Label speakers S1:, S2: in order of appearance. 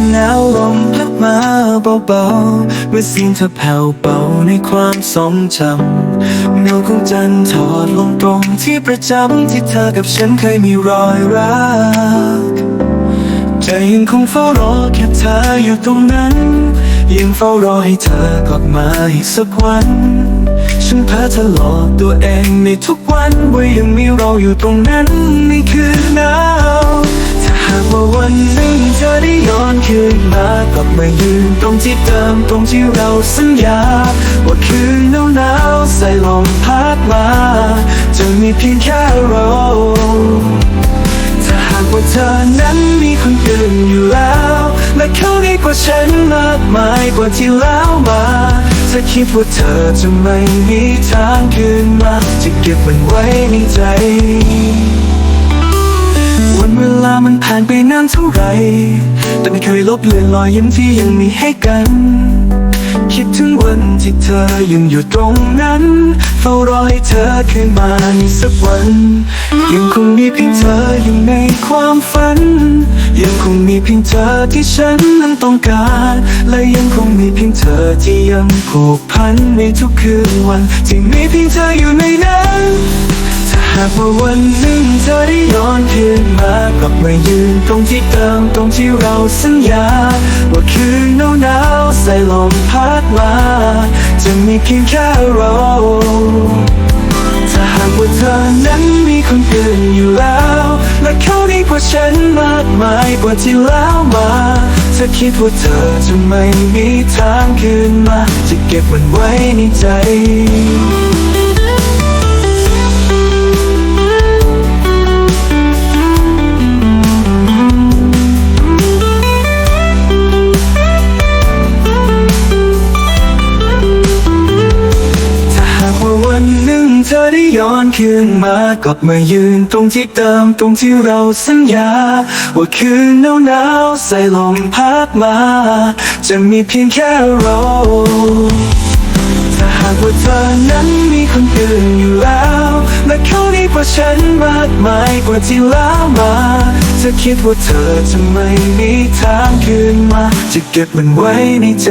S1: มพัดมาเบาๆเมื่อเสียงเธอแผ่วเบาในความทรงจำเงาของจันทร์ทอดลงตรงที่ประจำที่เธอกับฉันเคยมีรอยรักใจยังคงเฝ้ารอแค่เธออยู่ตรงนั้น ยังเฝ้ารอให้เธอกลับมาอีกสักวันฉันเพ้อเธอหลอกตัวเองในทุกวันว่ายังมีเราอยู่ตรงนั้นในคืน ลับมายืนตรงที่เดิมตรงที่เราสัญญาว่าคืนหนาวหนาวๆใส่ลมพัดมา จะมีเพียงแค่เราถ้าหากว่าเธอนั้นมีคนอื่นอยู่แล้ว และเขาดีกว่าฉันมากมายกว่าที่แล้วมาถ้าคิดว่าเธอจะไม่มีทางคืนมาจะเก็บมันไว้ในใจวันเวลามันผ่านไปนานเท่าไหร่ แต่ไม่เคยลบเลือนรอยยิ้มที่ยังมีให้กัน คิดถึงวันที่เธอยังอยู่ตรงนั้นเฝ้ารอให้เธอคืนมาในสักวัน ยังคงมีเพียงเธออยู่ในความฝัน ยังคงมีเพียงเธอที่ฉันนั้นต้องการ และยังคงมีเพียงเธอที่ยังผูกพันในทุกคืนวัน ที่มีเพียงเธออยู่ในนั้นาหากว่าวันหนึ่งเธอได้ย้อนคืนมากลับมายืนตรงที่เดิมตรงที่เราสัญญา ว่าคืนหนาวหนาวใส่ลมพัดมา จะมีเพียงแค่เราถ้าหากว่าเธอนั้นมีคนอื่นอยู่แล้ว และเขาดีกว่าฉันมากมายกว่าที่แล้วมาเธอคิดว่าเธอจะไม่มีทางคืนมา จะเก็บมันไว้ในใจ ย้อนคืนมากลับมายืนตรงที่เดิมตรงที่เราสัญญา ว่าคืนหนาวหนาวๆใส่ลมพัดมา จะมีเพียงแค่เราถ้าหากว่าเธอนั้นมีคนอื่นอยู่แล้วและเขาดีกว่าฉันมากมายกว่าที่แล้วมาเธอคิดว่าเธอจะไม่มีทางคืนมา จะเก็บมันไว้ในใจ